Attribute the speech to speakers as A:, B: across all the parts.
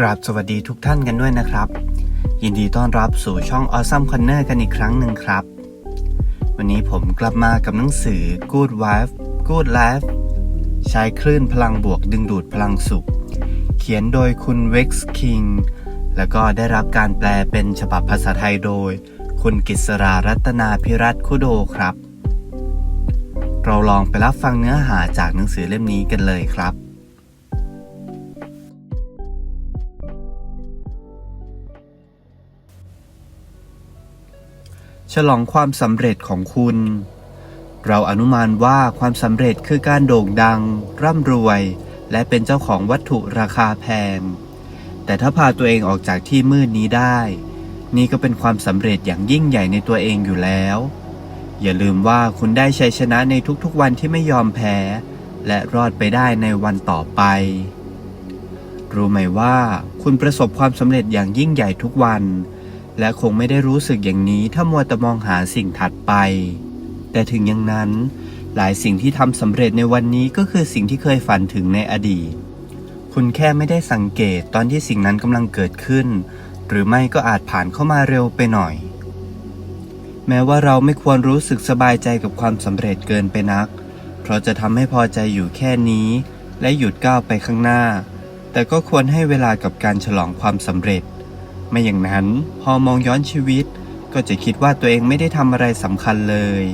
A: กราบสวัสดีทุกท่านกันด้วยนะครับ ยินดีต้อนรับสู่ช่อง Awesome Corner กันอีกครั้งหนึ่งครับ วันนี้ผมกลับมากับหนังสือ Good Wife Good Life ใช้คลื่นพลังบวกดึงดูดพลังสุข เขียนโดยคุณ Vex King แล้วก็ได้รับการแปลเป็นฉบับภาษาไทยโดย คุณกิษรารัตนาพิรัตคุโดครับ เราลองไปรับฟังเนื้อหาจากหนังสือเล่มนี้กันเลยครับ ฉลองความสำเร็จของคุณ เราอนุมานว่าความสำเร็จคือการโด่งดัง ร่ำรวย และเป็นเจ้าของวัตถุราคาแพง แต่ถ้าพาตัวเองออกจากที่มืดนี้ได้ นี่ก็เป็นความสำเร็จอย่างยิ่งใหญ่ในตัวเองอยู่แล้ว อย่าลืมว่าคุณได้ชัยชนะในทุกๆวันที่ไม่ยอมแพ้ และรอดไปได้ในวันต่อไป รู้ไหมว่า คุณประสบความสำเร็จอย่างยิ่งใหญ่ทุกวัน และคงไม่ได้รู้สึกอย่างนี้ถ้ามัวแต่มองหาสิ่งถัดไป แต่ถึงอย่างนั้น หลายสิ่งที่ทำสำเร็จในวันนี้ก็คือสิ่งที่เคยฝันถึงในอดีต คุณแค่ไม่ได้สังเกตตอนที่สิ่งนั้นกำลังเกิดขึ้น หรือไม่ก็อาจผ่านเข้ามาเร็วไปหน่อย แม้ว่าเราไม่ควรรู้สึกสบายใจกับความสำเร็จเกินไปนัก เพราะจะทำให้พอใจอยู่แค่นี้ และหยุดก้าวไปข้างหน้า แต่ก็ควรให้เวลากับการฉลองความสำเร็จ ไม่อย่างนั้น พอมองย้อนชีวิต ก็จะคิดว่าตัวเองไม่ได้ทำอะไรสำคัญเลย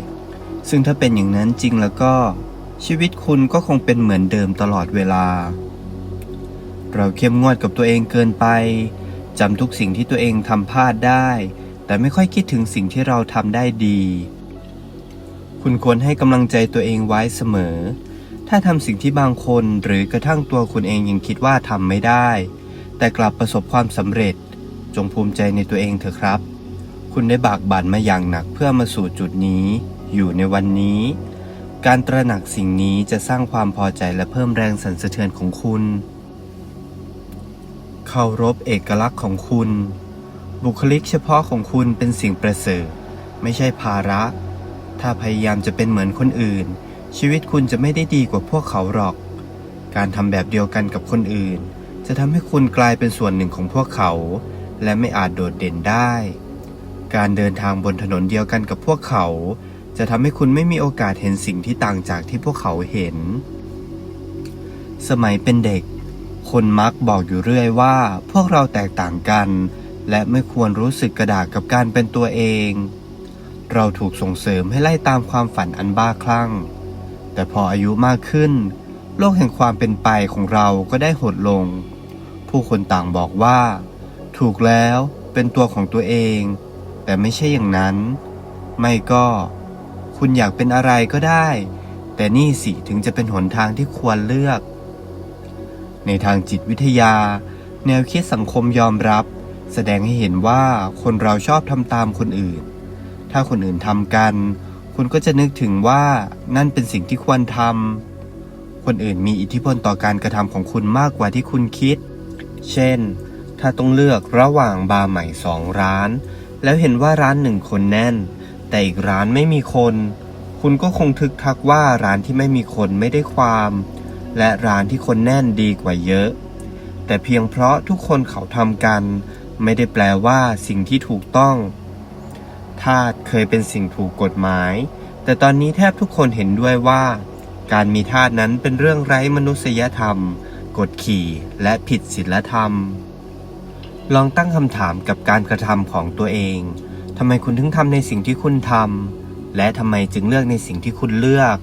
A: ซึ่งถ้าเป็นอย่างนั้นจริงแล้วก็ ชีวิตคุณก็คงเป็นเหมือนเดิมตลอดเวลา เราเข้มงวดกับตัวเองเกินไปจำทุกสิ่งที่ตัวเองทำพลาดได้ แต่ไม่ค่อยคิดถึงสิ่งที่เราทำได้ดี คุณควรให้กำลังใจตัวเองไว้เสมอ ถ้าทำสิ่งที่บางคนหรือกระทั่งตัวคุณเองยังคิดว่าทำไม่ได้ แต่กลับประสบความสำเร็จ จงภูมิใจในตัวเองเถอะครับ คุณได้บากบั่นมาอย่างหนักเพื่อมาสู่จุดนี้ อยู่ในวันนี้ การตระหนักสิ่งนี้จะสร้างความพอใจและเพิ่มแรงสั่นสะเทือนของคุณเคารพเอกลักษณ์ของคุณ บุคลิกเฉพาะของคุณเป็นสิ่งประเสริฐไม่ใช่ภาระ ถ้าพยายามจะเป็นเหมือนคนอื่น ชีวิตคุณจะไม่ได้ดีกว่าพวกเขาหรอก การทำแบบเดียวกันกับคนอื่น จะทำให้คุณกลายเป็นส่วนหนึ่งของพวกเขา และไม่อาจโดดเด่นได้ การเดินทางบนถนนเดียวกันกับพวกเขา จะทำให้คุณไม่มีโอกาสเห็นสิ่งที่ต่างจากที่พวกเขาเห็น สมัยเป็นเด็ก คนมักบอกอยู่เรื่อยว่า พวกเราแตกต่างกัน และไม่ควรรู้สึกกระดากกับการเป็นตัวเอง เราถูกส่งเสริมให้ไล่ตามความฝันอันบ้าคลั่ง แต่พออายุมากขึ้น โลกแห่งความเป็นไปของเราก็ได้หดลง ผู้คนต่างบอกว่า ถูกแล้วเป็นตัวของตัวเอง แต่ไม่ใช่อย่างนั้น ไม่ก็ คุณอยากเป็นอะไรก็ได้ แต่นี่สิถึงจะเป็นหนทางที่ควรเลือก ในทางจิตวิทยา แนวคิดสังคมยอมรับ แสดงให้เห็นว่าคนเราชอบทำตามคนอื่น ถ้าคนอื่นทำกัน คุณก็จะนึกถึงว่านั่นเป็นสิ่งที่ควรทำคนอื่นมีอิทธิพลต่อการกระทำของคุณมากกว่าที่คุณคิด เช่น ถ้าต้องเลือกระหว่างบาร์ใหม่สองร้าน แล้วเห็นว่าร้านหนึ่งคนแน่น แต่อีกร้านไม่มีคน คุณก็คงทึกทักว่าร้านที่ไม่มีคนไม่ได้ความ และร้านที่คนแน่นดีกว่าเยอะ แต่เพียงเพราะทุกคนเขาทำกัน ไม่ได้แปลว่าสิ่งที่ถูกต้องทาสเคยเป็นสิ่งถูกกฎหมาย แต่ตอนนี้แทบทุกคนเห็นด้วยว่า การมีทาสนั้นเป็นเรื่องไร้มนุษยธรรม กดขี่และผิดศีลธรรม ลองตั้งคำถามกับการกระทำของตัวเองทำไมคุณถึงทำในสิ่งที่คุณทำและทำไมจึงเลือกในสิ่งที่คุณเลือก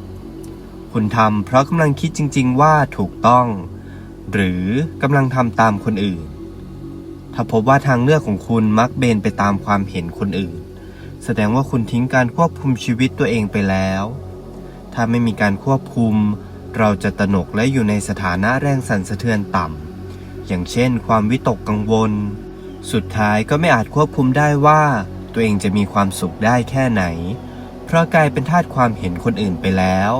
A: คุณทำเพราะกำลังคิดจริง ๆ ว่าถูกต้อง หรือกำลังทำตามคนอื่น ถ้าพบว่าทางเลือกของคุณมักเบนไปตามความเห็นคนอื่น แสดงว่าคุณทิ้งการควบคุมชีวิตตัวเองไปแล้ว ถ้าไม่มีการควบคุม เราจะตระหนกและอยู่ในสถานะแรงสั่นสะเทือนต่ำ อย่างเช่น ความวิตกกังวล สุดท้ายก็ไม่อาจควบคุมได้ว่า ตัวเองจะมีความสุขได้แค่ไหน เพราะกลายเป็นทาสความเห็นคนอื่นไปแล้ว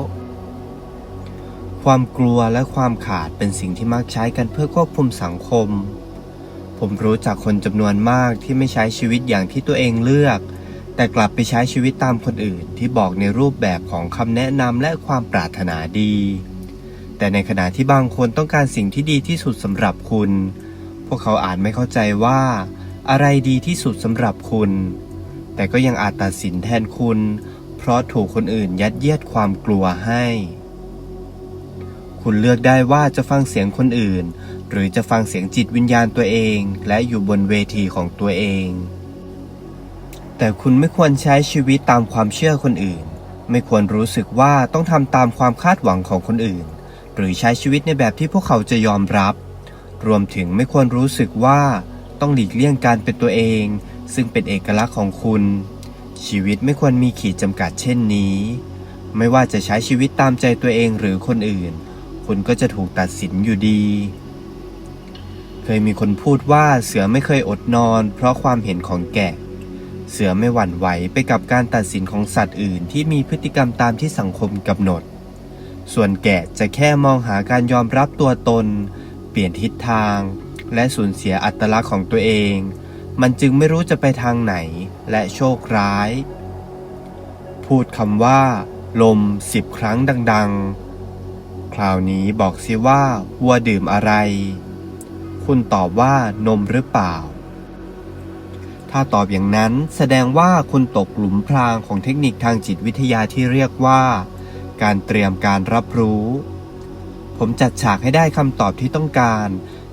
A: ความกลัวและความขาดเป็นสิ่งที่มักใช้กันเพื่อควบคุมสังคม ผมรู้จักคนจำนวนมากที่ไม่ใช้ชีวิตอย่างที่ตัวเองเลือก แต่กลับไปใช้ชีวิตตามคนอื่นที่บอกในรูปแบบของคำแนะนำและความปรารถนาดี แต่ในขณะที่บางคนต้องการสิ่งที่ดีที่สุดสำหรับคุณ พวกเขาอาจไม่เข้าใจว่า อะไรดีที่สุดสำหรับคุณ แต่ก็ยังอาจตัดสินแทนคุณ เพราะถูกคนอื่นยัดเยียดความกลัวให้ คุณเลือกได้ว่าจะฟังเสียงคนอื่น หรือจะฟังเสียงจิตวิญญาณตัวเอง และอยู่บนเวทีของตัวเอง แต่คุณไม่ควรใช้ชีวิตตามความเชื่อคนอื่น ไม่ควรรู้สึกว่าต้องทำตามความคาดหวังของคนอื่น หรือใช้ชีวิตในแบบที่พวกเขาจะยอมรับ รวมถึงไม่ควรรู้สึกว่าต้องหลีกเลี่ยงการเป็นตัวเอง ซึ่งเป็นเอกลักษณ์ของคุณ ชีวิตไม่ควรมีขีดจำกัดเช่นนี้ ไม่ว่าจะใช้ชีวิตตามใจตัวเองหรือคนอื่น คุณก็จะถูกตัดสินอยู่ดี เคยมีคนพูดว่าเสือไม่เคยอดนอน เพราะความเห็นของแกะ เสือไม่หวั่นไหวไปกับการตัดสินของสัตว์อื่นที่มีพฤติกรรมตามที่สังคมกำหนด ส่วนแกะจะแค่มองหาการยอมรับตัวตน เปลี่ยนทิศทาง และสูญเสียอัตลักษณ์ของตัวเอง มันจึงไม่รู้จะไปทางไหนและโชคร้าย พูดคำว่า ลมสิบครั้งดัง ๆ คราวนี้บอกสิว่าวัวดื่มอะไร คุณตอบว่านมหรือเปล่า ถ้าตอบอย่างนั้นแสดงว่าคุณตกหลุมพรางของเทคนิคทางจิตวิทยาที่เรียกว่า การเตรียมการรับรู้ ผมจัดฉากให้ได้คำตอบที่ต้องการ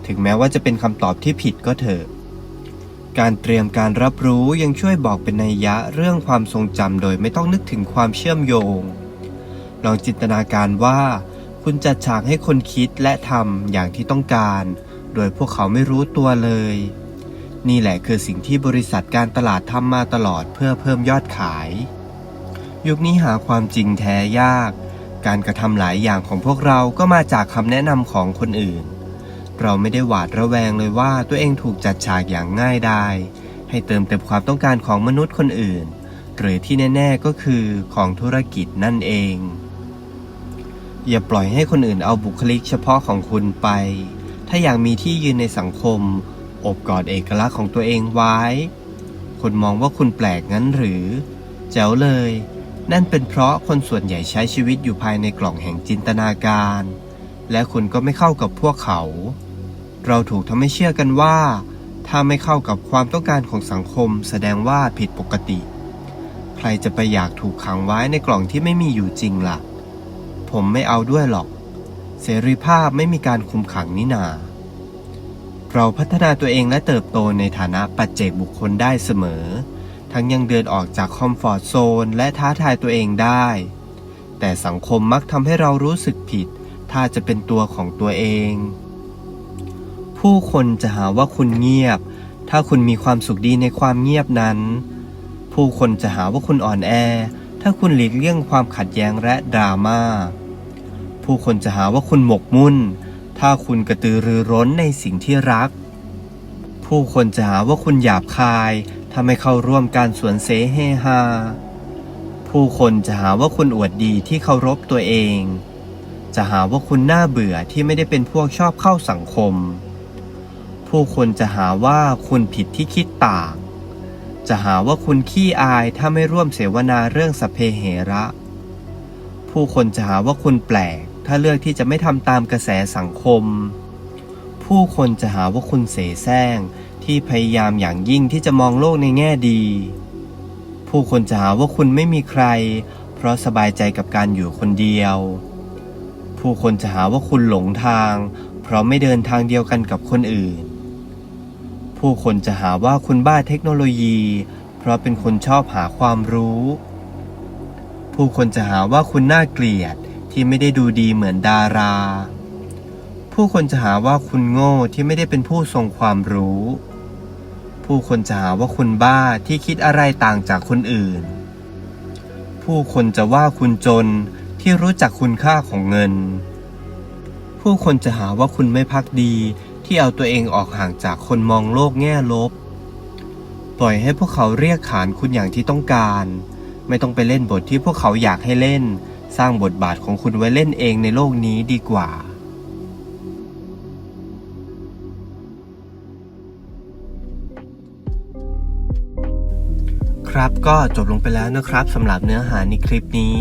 A: ถึงแม้ว่าจะเป็นคำตอบที่ผิดก็เถอะ การเตรียมการรับรู้ยังช่วยบอกเป็นนัยยะเรื่องความทรงจำโดยไม่ต้องนึกถึงความเชื่อมโยง ลองจินตนาการว่า คุณจัดฉากให้คนคิดและทำอย่างที่ต้องการ โดยพวกเขาไม่รู้ตัวเลย นี่แหละคือสิ่งที่บริษัทการตลาดทำมาตลอดเพื่อเพิ่มยอดขาย ยุคนี้หาความจริงแท้ยาก การกระทำหลายอย่างของพวกเราก็มาจากคำแนะนำของคนอื่น เราไม่ได้หวาดระแวงเลยว่าตัวเองถูกจัดฉากอย่างง่ายดายให้เติมเต็มความต้องการของมนุษย์คนอื่น หรือที่แน่ ๆก็คือของธุรกิจนั่นเอง อย่าปล่อยให้คนอื่นเอาบุคลิกเฉพาะของคุณไป ถ้าอยากมีที่ยืนในสังคม อบกอดเอกลักษณ์ของตัวเองไว้คุณมองว่าคุณแปลกงั้นหรือ แจ๋วเลย นั่นเป็นเพราะคนส่วนใหญ่ใช้ชีวิตอยู่ภายในกล่องแห่งจินตนาการ และคุณก็ไม่เข้ากับพวกเขา เราถูกทำให้เชื่อกันว่า ถ้าไม่เข้ากับความต้องการของสังคม แสดงว่าผิดปกติ ใครจะไปอยากถูกขังไว้ในกล่องที่ไม่มีอยู่จริงล่ะ ผมไม่เอาด้วยหรอก เสรีภาพไม่มีการคุมขังนี่นา เราพัฒนาตัวเองและเติบโตในฐานะปัจเจกบุคคลได้เสมอ ทั้งยังเดินออกจากคอมฟอร์ทโซนและท้าทายตัวเองได้ แต่สังคมมักทำให้เรารู้สึกผิด ถ้าจะเป็นตัวของตัวเอง ผู้คนจะหาว่าคุณเงียบ ถ้าคุณมีความสุขดีในความเงียบนั้น ผู้คนจะหาว่าคุณอ่อนแอ ถ้าคุณหลีกเลี่ยงความขัดแย้งและดราม่า ผู้คนจะหาว่าคุณหมกมุ่น ถ้าคุณกระตือรือร้นในสิ่งที่รัก ผู้คนจะหาว่าคุณหยาบคาย ถ้าไม่เข้าร่วมการสวนเสเฮฮา ผู้คนจะหาว่าคุณอวดดีที่เคารพตัวเอง จะหาว่าคุณน่าเบื่อที่ไม่ได้เป็นพวกชอบเข้าสังคม ผู้คนจะหาว่าคุณผิดที่คิดต่าง จะหาว่าคุณขี้อายถ้าไม่ร่วมเสวนาเรื่องสเพเหระ ผู้คนจะหาว่าคุณแปลก ถ้าเลือกที่จะไม่ทำตามกระแสสังคม ผู้คนจะหาว่าคุณเสแสร้ง ที่พยายามอย่างยิ่งที่จะมองโลกในแง่ดี ผู้คนจะหาว่าคุณไม่มีใคร เพราะสบายใจกับการอยู่คนเดียว ผู้คนจะหาว่าคุณหลงทาง เพราะไม่เดินทางเดียวกันกับคนอื่น ผู้คนจะหาว่าคุณบ้าเทคโนโลยี เพราะเป็นคนชอบหาความรู้ ผู้คนจะหาว่าคุณน่าเกลียดที่ไม่ได้ดูดีเหมือนดาราผู้คนจะหาว่าคุณโง่ที่ไม่ได้เป็นผู้ทรงความรู้ ผู้คนจะหาว่าคุณบ้าที่คิดอะไรต่างจากคนอื่น ผู้คนจะว่าคุณจนที่รู้จักคุณค่าของเงิน ผู้คนจะหาว่าคุณไม่พักดีที่เอาตัวเองออกห่างจากคนมองโลกแง่ลบ ปล่อยให้พวกเขาเรียกขานคุณอย่างที่ต้องการ ไม่ต้องไปเล่นบทที่พวกเขาอยากให้เล่น สร้างบทบาทของคุณไว้เล่นเองในโลกนี้ดีกว่า ครับ ก็จบลงไปแล้วนะครับสำหรับเนื้อหาในคลิปนี้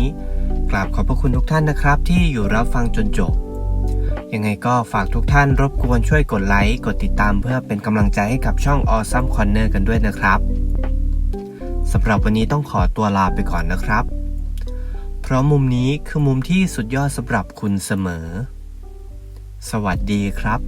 A: กราบขอบพระคุณทุกท่านนะครับ ที่อยู่รับฟังจนจบ ยังไงก็ฝากทุกท่านรบกวนช่วยกดไลค์ กดติดตามเพื่อเป็นกำลังใจให้กับช่อง Awesome Corner กันด้วยนะครับสำหรับวันนี้ต้องขอตัวลาไปก่อนนะครับ เพราะมุมนี้คือมุมที่สุดยอดสำหรับคุณเสมอ สวัสดีครับ